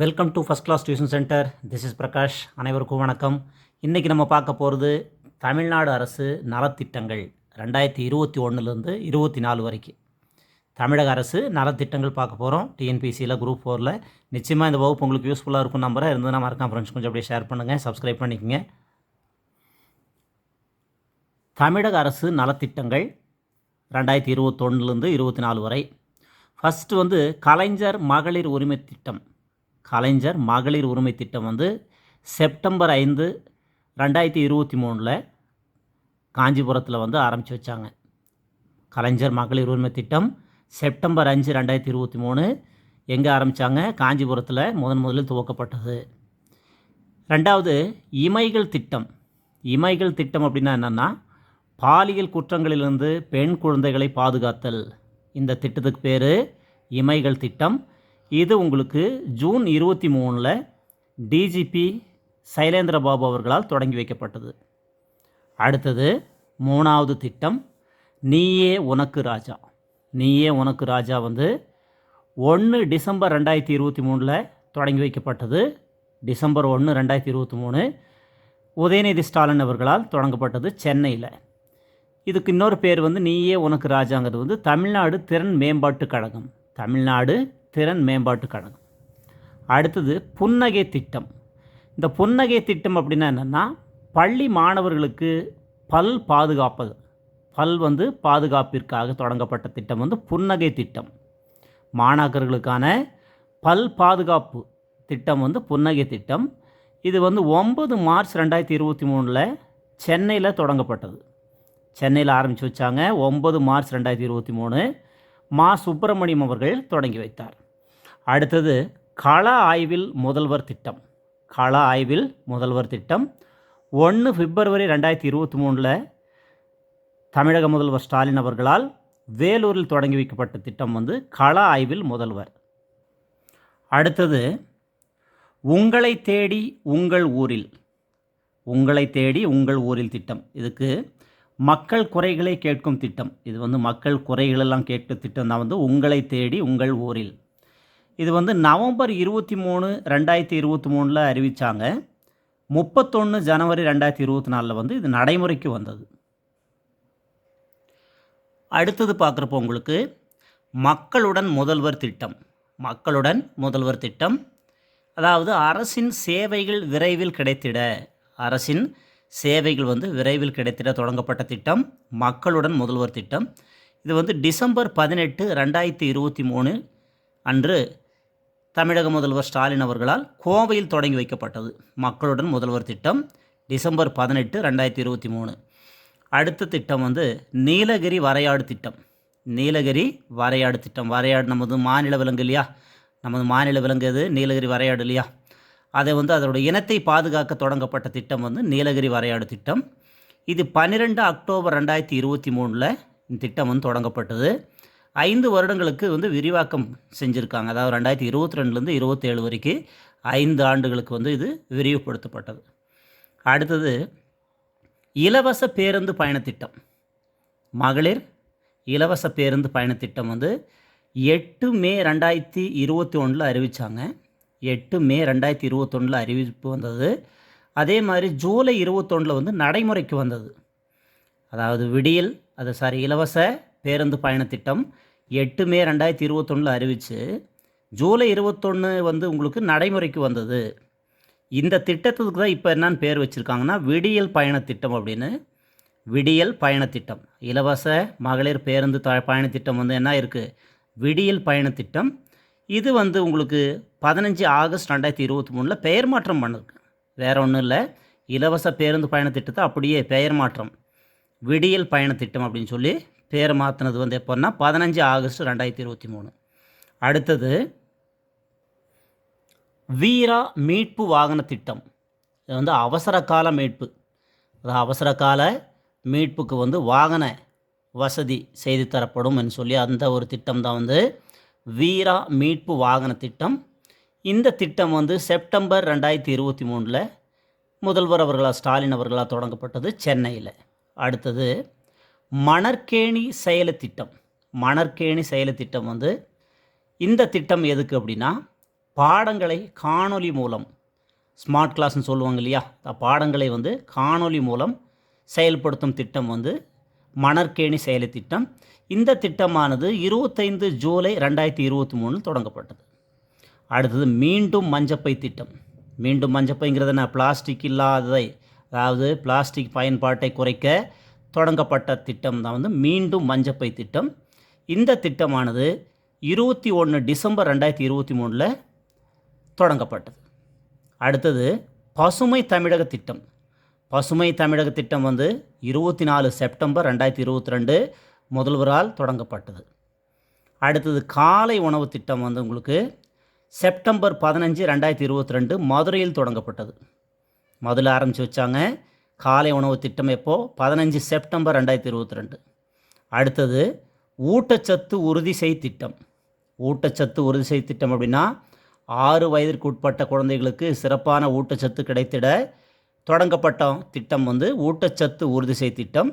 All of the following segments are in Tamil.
Welcome to first class tuition centre this is Prakash அனைவருக்கும் வணக்கம். இன்றைக்கி நம்ம பார்க்க போகிறது தமிழ்நாடு அரசு நலத்திட்டங்கள் ரெண்டாயிரத்தி இருபத்தி ஒன்றுலேருந்து இருபத்தி நாலு வரைக்கும். தமிழக அரசு நலத்திட்டங்கள் பார்க்க போகிறோம் டிஎன்பிசியில் குரூப் ஃபோரில் நிச்சயமாக இந்த வகுப்பு உங்களுக்கு யூஸ்ஃபுல்லாக இருக்கும் நம்பரை இருந்ததுன்னா மறக்காம ஃப்ரெண்ட்ஸ் கொஞ்சம் அப்படியே ஷேர் பண்ணுங்கள் சப்ஸ்கிரைப் பண்ணிக்கோங்க. தமிழக அரசு நலத்திட்டங்கள் ரெண்டாயிரத்தி இருபத்தொன்னுலேருந்து இருபத்தி நாலு வரை. ஃபஸ்ட்டு வந்து கலைஞர் மகளிர் உரிமை திட்டம். கலைஞர் மகளிர் உரிமை திட்டம் வந்து செப்டம்பர் ஐந்து ரெண்டாயிரத்தி இருபத்தி மூணில் காஞ்சிபுரத்தில் வந்து ஆரம்பித்து வச்சாங்க. கலைஞர் மகளிர் உரிமை திட்டம் செப்டம்பர் அஞ்சு ரெண்டாயிரத்தி இருபத்தி மூணு எங்கே ஆரம்பித்தாங்க காஞ்சிபுரத்தில் முதன் முதலில் துவக்கப்பட்டது. ரெண்டாவது இமைகள் திட்டம். இமைகள் திட்டம் அப்படின்னா என்னென்னா பாலியல் குற்றங்களிலிருந்து பெண் குழந்தைகளை பாதுகாத்தல். இந்த திட்டத்துக்கு பேர் இமைகள் திட்டம். இது உங்களுக்கு ஜூன் இருபத்தி மூணில் டிஜிபி சைலேந்திர பாபு அவர்களால் தொடங்கி வைக்கப்பட்டது. அடுத்தது மூணாவது திட்டம் நீயே உனக்கு ராஜா. நீயே உனக்கு ராஜா வந்து ஒன்று டிசம்பர் ரெண்டாயிரத்தி இருபத்தி மூணில் தொடங்கி வைக்கப்பட்டது. டிசம்பர் ஒன்று ரெண்டாயிரத்தி இருபத்தி மூணு உதயநிதி ஸ்டாலின் அவர்களால் தொடங்கப்பட்டது சென்னையில். இதுக்கு இன்னொரு பேர் வந்து நீயே உனக்கு ராஜாங்கிறது வந்து தமிழ்நாடு திறன் மேம்பாட்டு கழகம். தமிழ்நாடு திறன் மேம்பாட்டு கழகம். அடுத்தது புன்னகை திட்டம். இந்த புன்னகை திட்டம் அப்படின்னா என்னென்னா பள்ளி மாணவர்களுக்கு பல் பாதுகாப்பது. பல் வந்து பாதுகாப்பிற்காக தொடங்கப்பட்ட திட்டம் வந்து புன்னகை திட்டம். மாணாக்கர்களுக்கான பல் பாதுகாப்பு திட்டம் வந்து புன்னகை திட்டம். இது வந்து ஒம்பது மார்ச் ரெண்டாயிரத்தி இருபத்தி மூணில் சென்னையில் தொடங்கப்பட்டது. சென்னையில் ஆரம்பித்து வச்சாங்க. ஒம்பது மார்ச் ரெண்டாயிரத்தி இருபத்தி மூணு மா சுப்பிரமணியம் அவர்கள் தொடங்கி வைத்தார். அடுத்தது கள ஆய்வில் முதல்வர் திட்டம். கள ஆய்வில் முதல்வர் திட்டம். ஒன்று பிப்ரவரி ரெண்டாயிரத்தி இருபத்தி மூணில் தமிழக முதல்வர் ஸ்டாலின் அவர்களால் வேலூரில் தொடங்கி வைக்கப்பட்ட திட்டம் வந்து கள ஆய்வில் முதல்வர். அடுத்தது உங்களை தேடி உங்கள் ஊரில். உங்களை தேடி உங்கள் ஊரில் திட்டம். இதுக்கு மக்கள் குறைகளை கேட்கும் திட்டம். இது வந்து மக்கள் குறைகளெல்லாம் கேட்கும் திட்டம் தான் வந்து உங்களை தேடி உங்கள் ஊரில். இது வந்து நவம்பர் இருபத்தி மூணு ரெண்டாயிரத்தி இருபத்தி மூணில் அறிவித்தாங்க முப்பத்தொன்று ஜனவரி ரெண்டாயிரத்தி இருபத்தி நாலில் வந்து இது நடைமுறைக்கு வந்தது. அடுத்தது பார்க்குறப்போ உங்களுக்கு மக்களுடன் முதல்வர் திட்டம். மக்களுடன் முதல்வர் திட்டம். அதாவது அரசின் சேவைகள் விரைவில் கிடைத்திட அரசின் சேவைகள் வந்து விரைவில் கிடைத்திட தொடங்கப்பட்ட திட்டம் மக்களுடன் முதல்வர் திட்டம். இது வந்து டிசம்பர் பதினெட்டு ரெண்டாயிரத்தி இருபத்தி மூணு அன்று தமிழக முதல்வர் ஸ்டாலின் அவர்களால் கோவையில் தொடங்கி வைக்கப்பட்டது. மக்களுடன் முதல்வர் திட்டம் டிசம்பர் பதினெட்டு ரெண்டாயிரத்தி இருபத்தி மூணு. அடுத்த திட்டம் வந்து நீலகிரி வரையாடு திட்டம். நீலகிரி வரையாடு திட்டம். வரையாடு நமது மாநில விலங்கு இல்லையா? நமது மாநில விலங்கு எது? நீலகிரி வரையாடு இல்லையா? அதை வந்து அதனுடைய இனத்தை பாதுகாக்க தொடங்கப்பட்ட திட்டம் வந்து நீலகிரி வரையாடு திட்டம். இது பன்னிரெண்டு அக்டோபர் ரெண்டாயிரத்தி இருபத்தி மூணில் இந்த திட்டம் வந்து தொடங்கப்பட்டது. ஐந்து வருடங்களுக்கு வந்து விரிவாக்கம் செஞ்சுருக்காங்க. அதாவது ரெண்டாயிரத்தி இருபத்தி ரெண்டுலேருந்து இருபத்தேழு வரைக்கும் ஐந்து ஆண்டுகளுக்கு வந்து இது விரிவுபடுத்தப்பட்டது. அடுத்தது இலவச பேருந்து பயணத்திட்டம். மகளிர் இலவச பேருந்து பயணத்திட்டம் வந்து எட்டு மே ரெண்டாயிரத்தி இருபத்தி ஒன்றில் அறிவித்தாங்க எட்டு மே ரெண்டாயிரத்தி இருபத்தொன்னில் அறிவிப்பு வந்தது. அதே மாதிரி ஜூலை இருபத்தொன்னில் வந்து நடைமுறைக்கு வந்தது. அதாவது விடியல் அது சாரி இலவச பேருந்து பயணத்திட்டம் எட்டு மே ரெண்டாயிரத்தி இருபத்தொன்னில் அறிவித்து ஜூலை இருபத்தொன்று வந்து உங்களுக்கு நடைமுறைக்கு வந்தது. இந்த திட்டத்துக்கு தான் இப்போ என்னன்னு பேர் வச்சுருக்காங்கன்னா விடியல் பயணத்திட்டம் அப்படின்னு. விடியல் பயணத்திட்டம் இலவச மகளிர் பேருந்து த பயணத்திட்டம் வந்து என்ன இருக்குது விடியல் பயணத்திட்டம் இது வந்து உங்களுக்கு பதினஞ்சு ஆகஸ்ட் ரெண்டாயிரத்தி இருபத்தி மூணில் பெயர் மாற்றம் பண்ணிருக்கு. வேறு ஒன்றும் இல்லை. இலவச பேருந்து பயணத்திட்டத்தை அப்படியே பெயர் மாற்றம். விடியல் பயணத்திட்டம் அப்படின்னு சொல்லி பேர் மாற்றினது வந்து எப்போன்னா பதினஞ்சு ஆகஸ்ட் ரெண்டாயிரத்தி இருபத்தி மூணு. அடுத்தது வீரா மீட்பு வாகன திட்டம். இது வந்து அவசர கால மீட்பு. அது அவசர கால மீட்புக்கு வந்து வாகன வசதி செய்து தரப்படும் சொல்லி அந்த ஒரு திட்டம் தான் வந்து வீரா மீட்பு வாகன திட்டம். இந்த திட்டம் வந்து செப்டம்பர் ரெண்டாயிரத்தி இருபத்தி மூணில் முதல்வர் அவர்களால் ஸ்டாலின் அவர்களால் தொடங்கப்பட்டது சென்னையில். அடுத்தது மணற்கேணி செயலு திட்டம் மணற்கேணி செயலத்திட்டம் வந்து இந்த திட்டம் எதுக்கு அப்படின்னா பாடங்களை காணொலி மூலம் ஸ்மார்ட் கிளாஸ்னு சொல்லுவாங்க இல்லையா பாடங்களை வந்து காணொலி மூலம் செயல்படுத்தும் திட்டம் வந்து மணற்கேணி செயலி திட்டம் இந்த திட்டமானது இருபத்தைந்து ஜூலை ரெண்டாயிரத்தி இருபத்தி மூணில் தொடங்கப்பட்டது. அடுத்தது மீண்டும் மஞ்சப்பை திட்டம். மீண்டும் மஞ்சப்பைங்கிறது என்ன? பிளாஸ்டிக் இல்லாததை அதாவது பிளாஸ்டிக் பயன்பாட்டை குறைக்க தொடங்கப்பட்ட திட்டம் தான் வந்து மீண்டும் மஞ்சப்பை திட்டம். இந்த திட்டமானது இருபத்தி ஒன்று டிசம்பர் ரெண்டாயிரத்தி இருபத்தி மூணில் தொடங்கப்பட்டது. அடுத்தது பசுமை தமிழக திட்டம். பசுமை தமிழக திட்டம் வந்து இருபத்தி நாலு செப்டம்பர் ரெண்டாயிரத்தி இருபத்தி ரெண்டு முதல்வரால் தொடங்கப்பட்டது. அடுத்தது காலை உணவு திட்டம் வந்து உங்களுக்கு செப்டம்பர் பதினஞ்சு ரெண்டாயிரத்தி இருபத்தி ரெண்டு மதுரையில் தொடங்கப்பட்டது. மதுரை ஆரம்பித்து வச்சாங்க. காலை உணவு திட்டம் எப்போ? பதினஞ்சு செப்டம்பர் ரெண்டாயிரத்தி இருபத்தி ரெண்டு. அடுத்தது ஊட்டச்சத்து உறுதி செய் திட்டம். ஊட்டச்சத்து உறுதி செய் திட்டம் அப்படின்னா ஆறு வயதிற்கு உட்பட்ட குழந்தைகளுக்கு சிறப்பான ஊட்டச்சத்து கிடைத்திட தொடங்கப்பட்ட திட்டம் வந்து ஊட்டச்சத்து உறுதி செய் திட்டம்.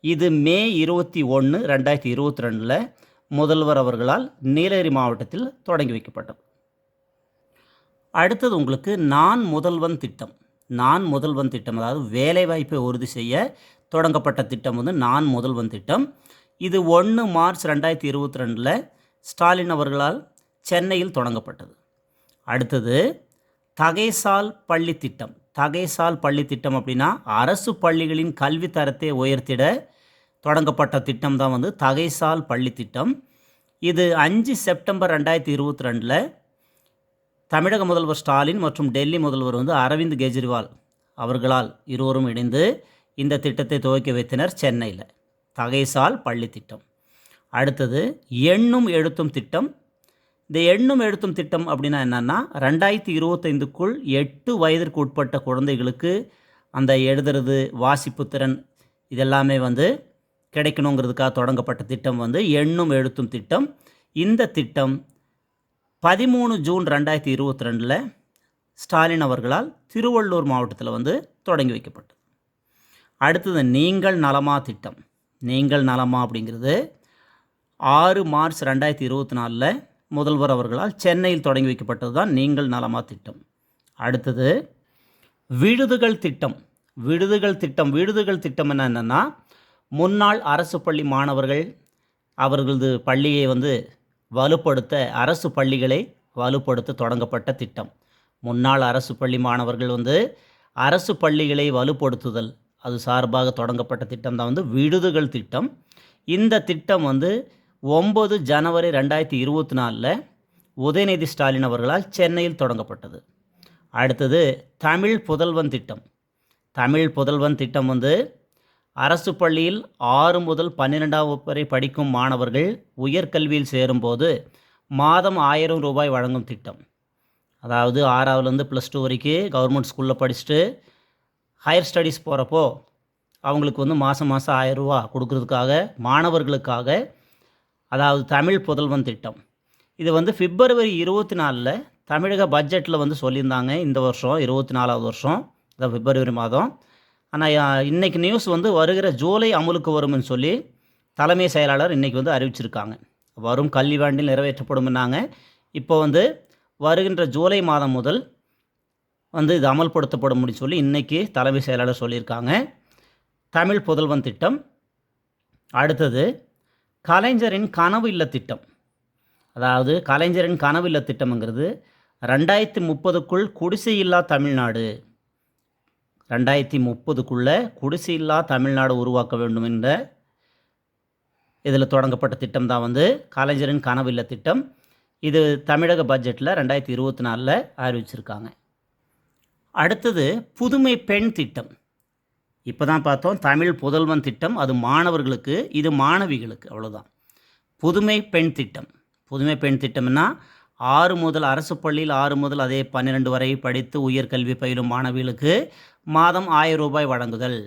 இது மே இருபத்தி ஒன்று ரெண்டாயிரத்தி இருபத்தி ரெண்டில் முதல்வர் அவர்களால் நீலகிரி மாவட்டத்தில் தொடங்கி வைக்கப்பட்டது. அடுத்தது உங்களுக்கு நான் முதல்வன் திட்டம். நான் முதல்வன் திட்டம் அதாவது வேலைவாய்ப்பை உறுதி செய்ய தொடங்கப்பட்ட திட்டம் வந்து நான் முதல்வன் திட்டம். இது ஒன்று மார்ச் ரெண்டாயிரத்தி இருபத்தி ரெண்டில் ஸ்டாலின் அவர்களால் சென்னையில் தொடங்கப்பட்டது. அடுத்தது தகைசால் பள்ளி திட்டம். தகைசால் பள்ளி திட்டம் அப்படின்னா அரசு பள்ளிகளின் கல்வி தரத்தை உயர்த்திட தொடங்கப்பட்ட திட்டம் தான் வந்து தகைசால் பள்ளி திட்டம். இது அஞ்சு செப்டம்பர் ரெண்டாயிரத்தி இருபத்தி ரெண்டில் தமிழக முதல்வர் ஸ்டாலின் மற்றும் டெல்லி முதல்வர் வந்து அரவிந்த் கெஜ்ரிவால் அவர்களால் இருவரும் இணைந்து இந்த திட்டத்தை துவக்கி வைத்தனர் சென்னையில். தகைசால் பள்ளி திட்டம். அடுத்தது எண்ணும் எழுத்தும் திட்டம். இந்த எண்ணும் எழுத்தும் திட்டம் அப்படின்னா என்னென்னா ரெண்டாயிரத்தி இருபத்தைந்துக்குள் எட்டு வயதிற்கு உட்பட்ட குழந்தைகளுக்கு அந்த எழுதுறது வாசிப்பு திறன் இதெல்லாமே வந்து கிடைக்கணுங்கிறதுக்காக தொடங்கப்பட்ட திட்டம் வந்து எண்ணும் எழுத்தும் திட்டம். இந்த திட்டம் பதிமூணு ஜூன் ரெண்டாயிரத்தி இருபத்தி ரெண்டில் ஸ்டாலின் அவர்களால் திருவள்ளூர் மாவட்டத்தில் வந்து தொடங்கி வைக்கப்பட்டது. அடுத்தது நீங்கள் நலமா திட்டம். நீங்கள் நலமா அப்படிங்கிறது ஆறு மார்ச் ரெண்டாயிரத்தி இருபத்தி நாலில் முதல்வர் அவர்களால் சென்னையில் தொடங்கி வைக்கப்பட்டது தான் நீங்கள் நலமா திட்டம். அடுத்தது விடுதுகள் திட்டம். விடுதுகள் திட்டம் விடுதுகள் திட்டம் என்ன என்னென்னா முன்னாள் அரசு பள்ளி மாணவர்கள் அவர்களது பள்ளியை வந்து வலுப்படுத்த அரசு பள்ளிகளை வலுப்படுத்த தொடங்கப்பட்ட திட்டம். முன்னாள் அரசு பள்ளி மாணவர்கள் வந்து அரசு பள்ளிகளை வலுப்படுத்துதல் அது சார்பாக தொடங்கப்பட்ட திட்டம் தான் வந்து விடுதுகள் திட்டம். இந்த திட்டம் வந்து ஒம்பது ஜனவரி ரெண்டாயிரத்தி இருபத்தி நாலில் உதயநிதி ஸ்டாலின் அவர்களால் சென்னையில் தொடங்கப்பட்டது. அடுத்தது தமிழ் புதல்வன் திட்டம். தமிழ் புதல்வன் திட்டம் வந்து அரசு பள்ளியில் ஆறு முதல் பன்னிரெண்டாம் வகுப்பு வரை படிக்கும் மாணவர்கள் உயர்கல்வியில் சேரும்போது மாதம் ஆயிரம் ரூபாய் வழங்கும் திட்டம். அதாவது ஆறாவதுலேருந்து ப்ளஸ் டூ வரைக்கும் கவர்மெண்ட் ஸ்கூலில் படிச்சுட்டு ஹையர் ஸ்டடீஸ் போகிறப்போ அவங்களுக்கு வந்து மாதம் மாதம் ஆயிரரூவா கொடுக்கறதுக்காக மாணவர்களுக்காக அதாவது தமிழ் புதல்வன் திட்டம். இது வந்து பிப்ரவரி இருபத்தி நாலில் தமிழக பட்ஜெட்டில் வந்து சொல்லியிருந்தாங்க. இந்த வருஷம் இருபத்தி நாலாவது வருஷம் இந்த பிப்ரவரி மாதம். ஆனால் இன்றைக்கி நியூஸ் வந்து வருகிற ஜூலை அமலுக்கு வரும்னு சொல்லி தலைமை செயலாளர் இன்றைக்கி வந்து அறிவிச்சிருக்காங்க. வரும் கல்வியாண்டில் நிறைவேற்றப்படும்னாங்க இப்போ வந்து வருகின்ற ஜூலை மாதம் முதல் வந்து இது அமல்படுத்தப்படும் அப்படின்னு சொல்லி இன்றைக்கி தலைமை செயலாளர் சொல்லியிருக்காங்க. தமிழ் புதல்வன் திட்டம். அடுத்தது கலைஞரின் கனவு இல்ல திட்டம். அதாவது கலைஞரின் கனவு இல்ல திட்டம்ங்கிறது ரெண்டாயிரத்தி முப்பதுக்குள் குடிசை இல்லா தமிழ்நாடு. ரெண்டாயிரத்தி முப்பதுக்குள்ளே குடிசையில்லா தமிழ்நாடு உருவாக்க வேண்டும் என்ற இதில் தொடங்கப்பட்ட திட்டம் தான் வந்து கலைஞரின் கனவு இல்ல திட்டம். இது தமிழக பட்ஜெட்டில் ரெண்டாயிரத்தி இருபத்தி நாலில் அறிவிச்சிருக்காங்க. அடுத்தது புதுமை பெண் திட்டம். இப்போ தான் பார்த்தோம் தமிழ் புதல்வன் திட்டம் அது மாணவர்களுக்கு இது மாணவிகளுக்கு அவ்வளோதான் புதுமை பெண் திட்டம். புதுமை பெண் திட்டம்னா ஆறு முதல் அரசு பள்ளியில் ஆறு முதல் அதே பன்னிரெண்டு வரை படித்து உயர்கல்வி பயிலும் மாணவிகளுக்கு மாதம் ஆயிரம் ரூபாய் வழங்குதல்.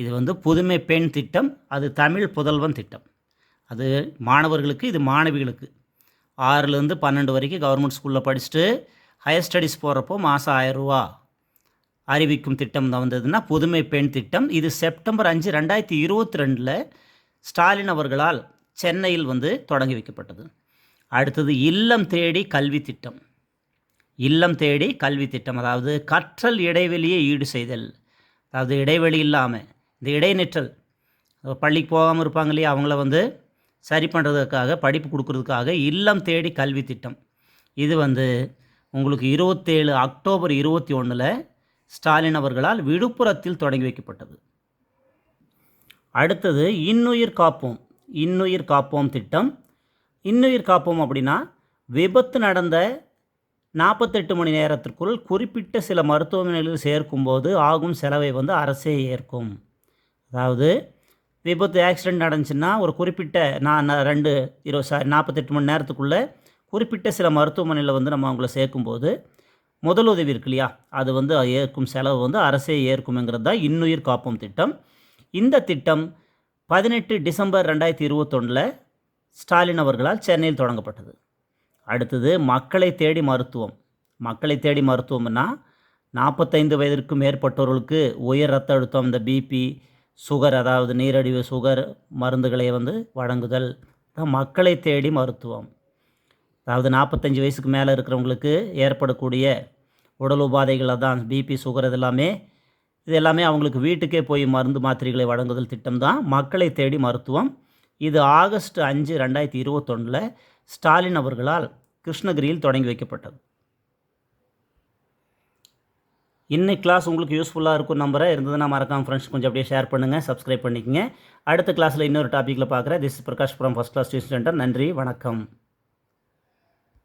இது வந்து புதுமை பெண் திட்டம் அது தமிழ் புதல்வன் திட்டம். அது மாணவர்களுக்கு இது மாணவிகளுக்கு. ஆறுலேருந்து பன்னெண்டு வரைக்கும் கவர்மெண்ட் ஸ்கூலில் படிச்சுட்டு ஹையர் ஸ்டடீஸ் போகிறப்போ மாதம் ஆயிரரூவா அறிவிக்கும் திட்டம் தான் வந்ததுன்னா புதுமை பெண் திட்டம். இது செப்டம்பர் அஞ்சு ரெண்டாயிரத்தி இருபத்தி ரெண்டில் ஸ்டாலின் அவர்களால் சென்னையில் வந்து தொடங்கி வைக்கப்பட்டது. அடுத்தது இல்லம் தேடி கல்வி திட்டம். இல்லம் தேடி கல்வி திட்டம் அதாவது கற்றல் இடைவெளியை ஈடு செய்தல். அதாவது இடைவெளி இல்லாமல் இந்த இடைநிற்றல். பள்ளிக்கு போகாமல் இருப்பாங்க இல்லையா அவங்கள வந்து சரி பண்ணுறதுக்காக படிப்பு கொடுக்கறதுக்காக இல்லம் தேடி கல்வி திட்டம். இது வந்து உங்களுக்கு இருபத்தேழு அக்டோபர் இருபத்தி ஒன்றில் ஸ்டாலின் அவர்களால் விழுப்புரத்தில் தொடங்கி வைக்கப்பட்டது. அடுத்தது இன்னுயிர் காப்போம். இன்னுயிர் காப்போம் திட்டம். இன்னுயிர் காப்போம் அப்படின்னா விபத்து நடந்த நாற்பத்தெட்டு மணி நேரத்திற்குள் குறிப்பிட்ட சில மருத்துவமனைகளில் சேர்க்கும்போது ஆகும் செலவை வந்து அரசே ஏற்கும். அதாவது விபத்து ஆக்சிடெண்ட் நடந்துச்சுன்னா ஒரு குறிப்பிட்ட நான் ரெண்டு இருபது சாரி நாற்பத்தெட்டு மணி நேரத்துக்குள்ளே குறிப்பிட்ட சில மருத்துவமனையில் வந்து நம்ம அவங்கள சேர்க்கும்போது முதலுதவி இருக்கு இல்லையா? அது வந்து ஏற்கும் செலவு வந்து அரசே ஏற்கும்ங்கிறது தான் இன்னுயிர் காப்போம் திட்டம். இந்த திட்டம் பதினெட்டு டிசம்பர் ரெண்டாயிரத்தி இருபத்தொன்னில் ஸ்டாலின் அவர்களால் சென்னையில் தொடங்கப்பட்டது. அடுத்தது மக்களை தேடி மருத்துவம். மக்களை தேடி மருத்துவம்னா நாற்பத்தைந்து வயதிற்கும் மேற்பட்டவர்களுக்கு உயர் ரத்த அழுத்தம் இந்த பிபி சுகர் அதாவது நீரழிவு சுகர் மருந்துகளை வந்து வழங்குதல். மக்களை தேடி மருத்துவம். அதாவது நாற்பத்தஞ்சு வயசுக்கு மேலே இருக்கிறவங்களுக்கு ஏற்படக்கூடிய உடல் உபாதைகள் தான் பிபி சுகர் இதெல்லாமே இது எல்லாமே அவங்களுக்கு வீட்டுக்கே போய் மருந்து மாத்திரைகளை வழங்குதல் திட்டம் தான் மக்களை தேடி மருத்துவம். இது ஆகஸ்ட் அஞ்சு ரெண்டாயிரத்தி இருபத்தொன்னில் ஸ்டாலின் அவர்களால் கிருஷ்ணகிரியில் தொடங்கி வைக்கப்பட்டது. இன்னைக்கு கிளாஸ் உங்களுக்கு யூஸ்ஃபுல்லாக இருக்கும் நம்பரை இருந்ததுன்னா மறக்காம ஃப்ரெண்ட்ஸ் கொஞ்சம் அப்படியே ஷேர் பண்ணுங்கள் சப்ஸ்கிரைப் பண்ணிக்கங்க. அடுத்த கிளாஸில் இன்னொரு டாப்பிக்கில் பார்க்குறேன் this Prakash Puram first class student centre நன்றி வணக்கம்.